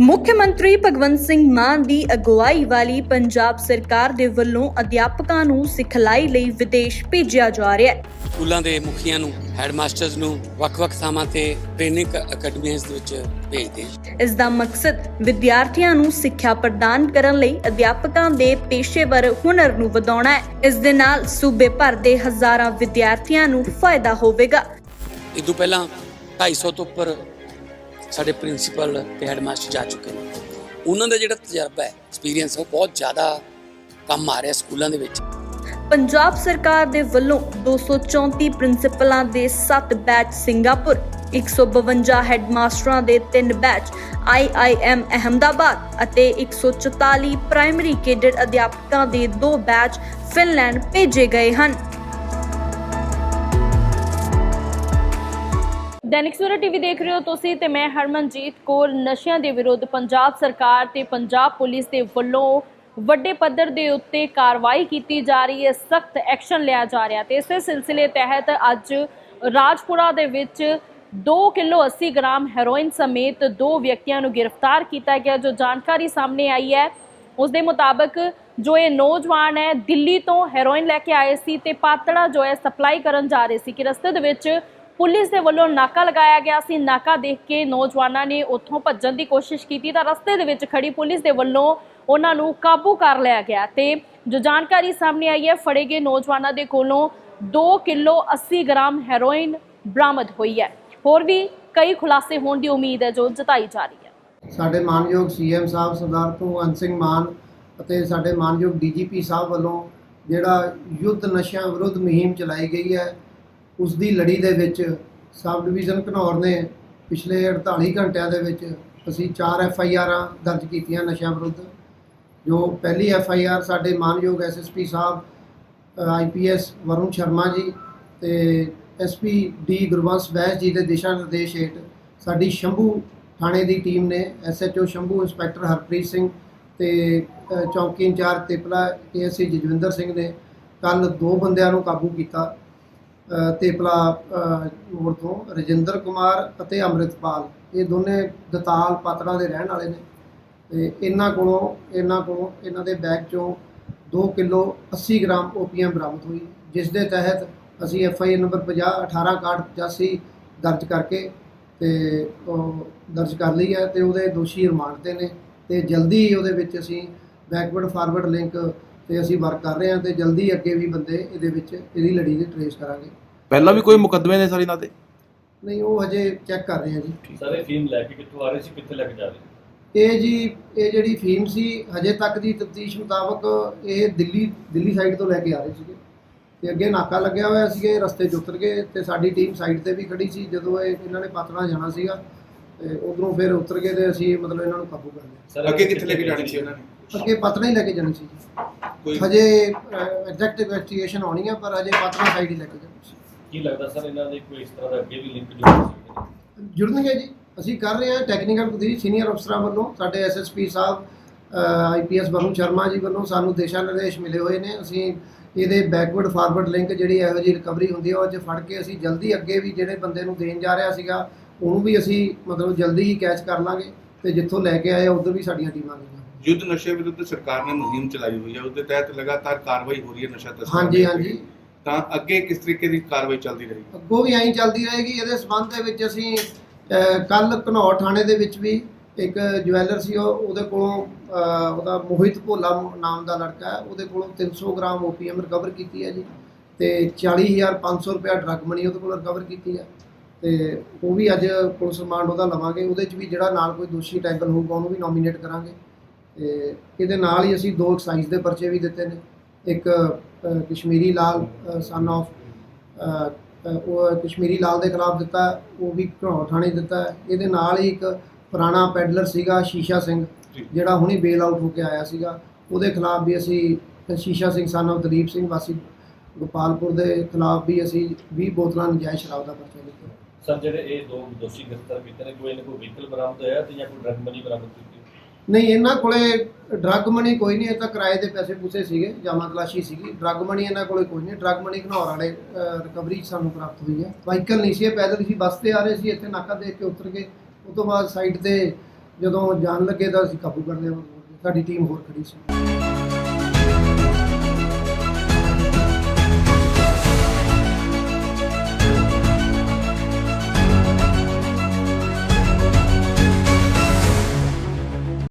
ਮੁੱਖ ਮੰਤਰੀ ਭਗਵੰਤ ਸਿੰਘ ਮਾਨ ਦੀ ਅਗਵਾਈ ਵਾਲੀ ਪੰਜਾਬ ਸਰਕਾਰ ਦੇ ਵੱਲੋਂ ਅਧਿਆਪਕਾਂ ਨੂੰ ਸਿਖਲਾਈ ਲਈ ਵਿਦੇਸ਼ ਭੇਜਿਆ ਜਾ ਰਿਹਾ ਹੈ। ਸਕੂਲਾਂ ਦੇ ਮੁਖੀਆਂ ਨੂੰ ਹੈਡਮਾਸਟਰਸ ਨੂੰ ਵੱਖ-ਵੱਖ ਥਾਵਾਂ ਤੇ ਟ੍ਰੇਨਿੰਗ ਅਕੈਡਮੀਆਂ ਦੇ ਵਿੱਚ ਭੇਜਦੇ ਇਸ ਦਾ ਮਕਸਦ ਵਿਦਿਆਰਥੀਆਂ ਨੂੰ ਸਿੱਖਿਆ ਪ੍ਰਦਾਨ ਕਰਨ ਲਈ ਅਧਿਆਪਕਾਂ ਦੇ ਪੇਸ਼ੇਵਰ ਹੁਨਰ ਨੂੰ ਵਧਾਉਣਾ ਹੈ। ਇਸ ਦੇ ਨਾਲ ਸੂਬੇ ਭਰ ਦੇ ਹਜ਼ਾਰਾਂ ਵਿਦਿਆਰਥੀਆਂ ਨੂੰ ਫਾਇਦਾ ਹੋਵੇਗਾ। ਇਹ ਤੋਂ ਪਹਿਲਾਂ 250 ਤੋਂ ਉੱਪਰ ਸਾਡੇ ਪ੍ਰਿੰਸੀਪਲ ਤੇ ਹੈਡਮਾਸਟਰ ਜਾ ਚੁੱਕੇ ਨੇ। ਉਹਨਾਂ ਦਾ ਜਿਹੜਾ ਤਜਰਬਾ ਹੈ ਐਕਸਪੀਰੀਅੰਸ ਉਹ ਬਹੁਤ ਜ਼ਿਆਦਾ ਕੰਮ ਆ ਰਿਹਾ ਸਕੂਲਾਂ ਦੇ ਵਿੱਚ। ਪੰਜਾਬ ਸਰਕਾਰ ਦੇ ਵੱਲੋਂ 234 ਪ੍ਰਿੰਸੀਪਲਾਂ ਦੇ 7 ਬੈਚ ਸਿੰਗਾਪੁਰ 152 ਹੈਡਮਾਸਟਰਾਂ ਦੇ 3 ਬੈਚ IIM ਅਹਮਦਾਬਾਦ ਅਤੇ 144 ਪ੍ਰਾਇਮਰੀ ਕੇਡਰ ਅਧਿਆਪਕਾਂ ਦੇ 2 ਬੈਚ ਫਿਨਲੈਂਡ ਭੇਜੇ ਗਏ ਹਨ। ਦੈਨਿਕ ਸਵੇਰਾ ਟੀਵੀ ਦੇਖ ਰਹੇ ਹੋ ਤੁਸੀਂ ਤੇ ਮੈਂ ਹਰਮਨਜੀਤ ਕੌਰ। ਨਸ਼ਿਆਂ ਦੇ ਵਿਰੁੱਧ ਪੰਜਾਬ ਸਰਕਾਰ ਤੇ ਪੰਜਾਬ ਪੁਲਿਸ ਦੇ ਵੱਲੋਂ ਵੱਡੇ ਪੱਧਰ ਦੇ ਉੱਤੇ ਕਾਰਵਾਈ ਕੀਤੀ ਜਾ ਰਹੀ ਹੈ। ਸਖਤ ਐਕਸ਼ਨ ਲਿਆ ਜਾ ਰਿਹਾ ਤੇ ਇਸੇ ਸਿਲਸਿਲੇ ਤਹਿਤ ਅੱਜ ਰਾਜਪੁਰਾ ਦੇ ਵਿੱਚ 2 ਕਿਲੋ 80 ਗ੍ਰਾਮ ਹੈਰੋਇਨ ਸਮੇਤ ਦੋ ਵਿਅਕਤੀਆਂ ਨੂੰ ਗ੍ਰਿਫਤਾਰ ਕੀਤਾ ਗਿਆ, ਜੋ ਜਾਣਕਾਰੀ ਸਾਹਮਣੇ ਆਈ ਹੈ। ਉਸ ਦੇ ਮੁਤਾਬਕ ਜੋ ਇਹ ਨੌਜਵਾਨ ਹੈ, ਦਿੱਲੀ ਤੋਂ ਹੈਰੋਇਨ ਲੈ ਕੇ ਆਏ ਸੀ ਤੇ ਪਾਤੜਾ ਜੋ ਹੈ, ਸਪਲਾਈ ਕਰਨ ਜਾ ਰਹੇ ਸੀ ਕਿ ਰਸਤੇ ਦੇ ਵਿੱਚ ਪੁਲਿਸ ਦੇ ਵੱਲੋਂ ਨਾਕਾ ਲਗਾਇਆ ਗਿਆ ਸੀ। ਨਾਕਾ ਦੇਖ ਕੇ ਨੌਜਵਾਨਾਂ ਨੇ ਉੱਥੋਂ ਭੱਜਣ ਦੀ ਕੋਸ਼ਿਸ਼ ਕੀਤੀ ਤਾਂ ਰਸਤੇ ਦੇ ਵਿੱਚ ਖੜੀ ਪੁਲਿਸ ਦੇ ਵੱਲੋਂ ਉਹਨਾਂ ਨੂੰ ਕਾਬੂ ਕਰ ਲਿਆ ਗਿਆ ਤੇ ਜੋ ਜਾਣਕਾਰੀ ਸਾਹਮਣੇ ਆਈ ਹੈ, ਫੜੇ ਗਏ ਨੌਜਵਾਨਾਂ ਦੇ ਕੋਲੋਂ 2 ਕਿਲੋ 80 ਗ੍ਰਾਮ ਹੈਰੋਇਨ ਬਰਾਮਦ ਹੋਈ ਹੈ। ਹੋਰ ਵੀ ਕਈ ਖੁਲਾਸੇ ਹੋਣ ਦੀ ਉਮੀਦ ਹੈ, ਜੋ ਜਤਾਈ ਜਾ ਰਹੀ ਹੈ। ਸਾਡੇ ਮਾਨਯੋਗ ਸੀਐਮ ਸਾਹਿਬ ਸਰਦਾਰ ਭਗਵੰਤ ਸਿੰਘ ਮਾਨ ਅਤੇ ਸਾਡੇ ਮਾਨਯੋਗ ਡੀਜੀਪੀ ਸਾਹਿਬ ਵੱਲੋਂ ਜਿਹੜਾ ਯੁੱਧ ਨਸ਼ਿਆਂ ਵਿਰੁੱਧ ਮੁਹਿੰਮ ਚਲਾਈ ਗਈ ਹੈ ਉਸ ਦੀ ਲੜੀ ਦੇ ਵਿੱਚ ਸਬ ਡਿਵੀਜ਼ਨ ਘਨੌਰ ਨੇ ਪਿਛਲੇ 48 ਘੰਟਿਆਂ ਦੇ ਵਿੱਚ ਅਸੀਂ 4 ਐਫ ਆਈ ਆਰਾਂ ਦਰਜ ਕੀਤੀਆਂ ਨਸ਼ਿਆਂ ਵਿਰੁੱਧ, ਜੋ ਪਹਿਲੀ ਐਫ ਆਈ ਆਰ ਸਾਡੇ ਮਾਨਯੋਗ S S P Sahib I P S Varun Sharma ji ਤੇ ਐਸ ਪੀ ਡੀ ਗੁਰਵੰਸ ਬੈਸ ਜੀ ਦੇ ਦਿਸ਼ਾ ਨਿਰਦੇਸ਼ ਹੇਠ ਸਾਡੀ ਸ਼ੰਭੂ ਥਾਣੇ ਦੀ ਟੀਮ ਨੇ S H O Shambhu inspector Harpreet Singh ਤੇ ਚੌਕੀ ਚੌਂਕੀ ਇੰਚਾਰਜ ਤੇਪਲਾ ਏਐਸਸੀ ਜਜਵਿੰਦਰ ਸਿੰਘ ਨੇ ਕੱਲ ਦੋ ਬੰਦਿਆਂ ਨੂੰ ਕਾਬੂ ਕੀਤਾ। ਤੇਪਲਾ ਅ, ਮੋੜ ਤੋਂ ਰਜਿੰਦਰ ਕੁਮਾਰ ਅਤੇ ਅੰਮ੍ਰਿਤਪਾਲ ਇਹ ਦੋਨੇ ਦਤਾਲ ਪਾਤੜਾ ਦੇ ਰਹਿਣ ਵਾਲੇ ਨੇ। ਤੇ ਇਹਨਾਂ ਕੋਲੋਂ ਇਹਨਾਂ ਕੋਲੋਂ ਇਹਨਾਂ ਦੇ ਬੈਗ ਚੋਂ 2 ਕਿਲੋ 80 ਗ੍ਰਾਮ ਓਪੀਐਮ ਬਰਾਮਦ ਹੋਈ ਜਿਸ ਦੇ ਤਹਿਤ ਅਸੀਂ ਐਫ ਆਈ ਨੰਬਰ 50 18 ਕਾਰਡ 85 ਦਰਜ ਕਰਕੇ ਤੇ ਉਹ ਦਰਜ ਕਰ ਲਈ ਹੈ ਤੇ ਉਹਦੇ ਦੋਸ਼ੀ ਰਿਮਾਂਡ ਤੇ ਨੇ। ਤੇ ਜਲਦੀ ਉਹਦੇ ਵਿੱਚ ਅਸੀਂ ਬੈਕਵਰਡ ਫਾਰਵਰਡ ਲਿੰਕ ਤੇ ਅਸੀਂ ਵਰਕ ਕਰ ਰਹੇ ਹਾਂ ਤੇ ਜਲਦੀ ਅੱਗੇ ਵੀ ਬੰਦੇ ਇਹਦੇ ਵਿੱਚ ਇਹਦੀ ਲੜੀ ਦੇ ਟਰੇਸ ਕਰਾਂਗੇ। ਪਹਿਲਾਂ ਵੀ ਕੋਈ ਮੁਕੱਦਮੇ ਨੇ ਸਰ ਇਹਨਾਂ ਤੇ ਨਹੀਂ ਉਹ ਹਜੇ ਚੈੱਕ ਕਰ ਰਹੇ ਹਾਂ ਜੀ। ਸਾਰੇ ਫੀਮ ਲੈ ਕੇ ਕਿੱਥੋਂ ਆ ਰਹੇ ਸੀ ਕਿੱਥੇ ਲੈ ਕੇ ਜਾ ਰਹੇ ਇਹ ਜੀ ਇਹ ਜਿਹੜੀ ਫੀਮ ਸੀ ਹਜੇ ਤੱਕ ਦੀ ਤਫਤੀਸ਼ ਮੁਤਾਬਕ ਇਹ ਦਿੱਲੀ ਦਿੱਲੀ ਸਾਈਡ ਤੋਂ ਲੈ ਕੇ ਆ ਰਹੇ ਸੀਗੇ। ਤੇ ਅੱਗੇ ਨਾਕਾ ਲੱਗਿਆ ਹੋਇਆ ਸੀਗੇ ਰਸਤੇ 'ਚ ਉਤਰ ਗਏ ਤੇ ਸਾਡੀ ਟੀਮ ਸਾਈਡ ਤੇ ਵੀ ਖੜੀ ਸੀ ਜਦੋਂ ਇਹ ਇਹਨਾਂ ਨੇ ਪਤਨਾ ਜਾਣਾ ਸੀਗਾ ਤੇ ਉਧਰੋਂ ਫਿਰ ਉਤਰ ਗਏ ਤੇ ਅਸੀਂ ਮਤਲਬ ਇਹਨਾਂ ਨੂੰ ਕਾਬੂ ਕਰ ਲਿਆ। ਸਰ ਅੱਗੇ ਕਿੱਥੇ ਲੈ ਕੇ ਜਾਣੀ ਸੀ ਇਹਨਾਂ ਨੇ? ਅੱਗੇ ਪਤਨਾ ਹੀ ਲੈ ਕੇ ਜਾਣੀ ਸੀ ਕੋਈ ਹਜੇ ਐਗਜ਼ੈਕਟ ਇਨਵੈਸਟੀਗੇਸ਼ਨ ਹੋਣੀ ਆ ਪਰ ਹਜੇ ਪਤਨਾ ਸਾਈਡ ਹੀ ਲੈ ਕੇ ਜਾਣੀ ਸੀ। ਕੀ ਲੱਗਦਾ ਸਰ ਇਹਨਾਂ ਦੇ ਕੋਈ ਇਸ ਤਰ੍ਹਾਂ ਦਾ ਅੱਗੇ ਵੀ ਲਿੰਕ ਜੁੜ ਸਕਦੇ? ਜੁੜਨਗੇ ਜੀ। ਅਸੀਂ ਕਰ ਰਹੇ ਹਾਂ ਟੈਕਨੀਕਲ ਦੀ ਸੀਨੀਅਰ ਅਫਸਰਾਂ ਵੱਲੋਂ ਸਾਡੇ SSP Sahib I P S Varun Sharma ji ਵੱਲੋਂ ਸਾਨੂੰ ਦਿਸ਼ਾ ਨਿਰਦੇਸ਼ ਮਿਲੇ ਹੋਏ ਨੇ। ਅਸੀਂ ਇਹਦੇ ਬੈਕਵਰਡ ਫਾਰਵਰਡ ਲਿੰਕ ਜਿਹੜੀ ਇਹੋ ਜਿਹੀ ਰਿਕਵਰੀ ਹੁੰਦੀ ਹੈ ਉਹ 'ਚ ਫੜ ਕੇ ਅਸੀਂ ਜਲਦੀ ਅੱਗੇ ਵੀ ਜਿਹੜੇ ਬੰਦੇ ਨੂੰ ਦੇਣ ਜਾ ਰਿਹਾ ਸੀਗਾ ਉਹਨੂੰ ਵੀ ਅਸੀਂ ਮਤਲਬ ਜਲਦੀ ਹੀ ਕੈਚ ਕਰ ਲਾਂਗੇ ਤੇ ਜਿੱਥੋਂ ਲੈ ਕੇ ਆਏ ਉਧਰ ਵੀ ਸਾਡੀਆਂ ਟੀਮਾਂ ਗਈਆਂ ਯੁੱਧ ਨਸ਼ੇ ਵਿਰੁੱਧ ਸਰਕਾਰ ਨੇ ਮੁਹਿੰਮ ਚਲਾਈ ਹੋਈ ਹੈ ਉਹਦੇ ਤਹਿਤ ਲਗਾਤਾਰ ਕਾਰਵਾਈ ਹੋ ਰਹੀ ਹੈ ਨਸ਼ਾ ਤਸਕਰਾਂ ਹਾਂਜੀ ਹਾਂਜੀ। ਤਾਂ ਅੱਗੇ ਕਿਸ ਤਰੀਕੇ ਦੀ ਕਾਰਵਾਈ ਚੱਲਦੀ ਰਹੇਗੀ? ਅੱਗੋਂ ਵੀ ਐਂ ਚੱਲਦੀ ਰਹੇਗੀ, ਇਹਦੇ ਸਬੰਧ ਦੇ ਵਿੱਚ ਅਸੀਂ ਕੱਲ ਘਨੌਰ ਥਾਣੇ ਦੇ ਵਿੱਚ ਵੀ ਇੱਕ ਜਵੈਲਰ ਸੀ, ਉਹ, ਉਹਦੇ ਕੋਲੋਂ ਉਹਦਾ ਮੋਹਿਤ ਭੋਲਾ ਨਾਮ ਦਾ ਲੜਕਾ ਹੈ, ਉਹਦੇ ਕੋਲੋਂ 300 ਗ੍ਰਾਮ ਓਪੀਐਮ ਰਿਕਵਰ ਕੀਤੀ ਹੈ ਜੀ ਤੇ 40500 ਰੁਪਇਆ ਡਰੱਗ ਮਨੀ ਉਹਦੇ ਕੋਲੋਂ ਰਿਕਵਰ ਕੀਤੀ ਹੈ ਤੇ ਉਹ ਵੀ ਅੱਜ ਪੁਲਿਸ ਰਿਮਾਂਡ ਉਹਦਾ ਲਵਾਂਗੇ, ਉਹਦੇ 'ਚ ਵੀ ਜਿਹੜਾ ਨਾਲ ਕੋਈ ਦੋਸ਼ੀ ਟੈਂਗਲ ਹੋਊਗਾ ਉਹਨੂੰ ਵੀ ਨੋਮੀਨੇਟ ਕਰਾਂਗੇ ਤੇ ਇਹਦੇ ਨਾਲ ਹੀ ਅਸੀਂ ਦੋ ਐਕਸਾਈਜ਼ ਦੇ ਪਰਚੇ ਵੀ ਦਿੱਤੇ ਨੇ। ਇੱਕ ਕਸ਼ਮੀਰੀ ਲਾਲ ਸਨ ਆਫ ਉਹ ਕਸ਼ਮੀਰੀ ਲਾਲ ਦੇ ਖਿਲਾਫ ਦਿੱਤਾ ਉਹ ਵੀ ਘਰੋਂ ਥਾਣੇ ਦਿੱਤਾ। ਇਹਦੇ ਨਾਲ ਹੀ ਇੱਕ ਪੁਰਾਣਾ ਪੈਡਲਰ ਸੀਗਾ ਸ਼ੀਸ਼ਾ ਸਿੰਘ। ਜਿਹੜਾ ਹੁਣੀ ਬੇਲ ਆਊਟ ਹੋ ਕੇ ਆਇਆ ਸੀਗਾ ਉਹਦੇ ਖਿਲਾਫ ਵੀ ਅਸੀਂ ਸ਼ੀਸ਼ਾ ਸਿੰਘ ਸਨ ਆਫ ਦਲੀਪ ਸਿੰਘ ਵਾਸੀ ਗੋਪਾਲਪੁਰ ਦੇ ਖਿਲਾਫ ਵੀ ਅਸੀਂ 20 ਬੋਤਲਾਂ ਨਜਾਇਜ਼ ਸ਼ਰਾਬ ਦਾ ਪਰਚਾ ਦਿੱਤਾ ਸਰ ਜਿਹੜੇ ਇਹ ਦੋ ਦੋਸ਼ੀ ਗ੍ਰਿਫਤਾਰ ਕੀਤੇ ਨੇ ਕੋਈ ਇਹਨਾਂ ਕੋਈ ਵਹੀਕਲ ਬਰਾਮਦ ਹੋਇਆ ਤੇ ਜਾਂ ਕੋਈ ਡਰਗ ਮਨੀ ਬਰਾਮਦ ਕੀਤੀ ਨਹੀਂ ਇਹਨਾਂ ਕੋਲੇ ਡਰੱਗ ਮਨੀ ਕੋਈ ਨਹੀਂ, ਇਹ ਤਾਂ ਕਿਰਾਏ ਦੇ ਪੈਸੇ ਪੂਸੇ ਸੀਗੇ, ਜਾਮਾ ਤਲਾਸ਼ੀ ਸੀਗੀ। ਡਰੱਗ ਮਨੀ ਇਹਨਾਂ ਕੋਲੇ ਕੋਈ ਨਹੀਂ ਡਰੱਗ ਮਨੀ ਘਨੌਰ ਵਾਲੇ ਰਿਕਵਰੀ ਸਾਨੂੰ ਪ੍ਰਾਪਤ ਹੋਈ ਹੈ ਵਾਹੀਕਲ ਨਹੀਂ ਸੀ, ਇਹ ਪੈਦਲ ਸੀ, ਬੱਸ ਤੇ ਆ ਰਹੇ ਸੀ, ਇੱਥੇ ਨਾਕਾ ਦੇਖ ਕੇ ਉਤਰ ਗਏ ਉਸ ਤੋਂ ਬਾਅਦ ਸਾਈਡ ਤੇ ਜਦੋਂ ਜਾਣ ਲੱਗੇ ਤਾਂ ਅਸੀਂ ਕਾਬੂ ਕਰ ਲਿਆ, ਸਾਡੀ ਟੀਮ ਹੋਰ ਖੜੀ ਸੀ।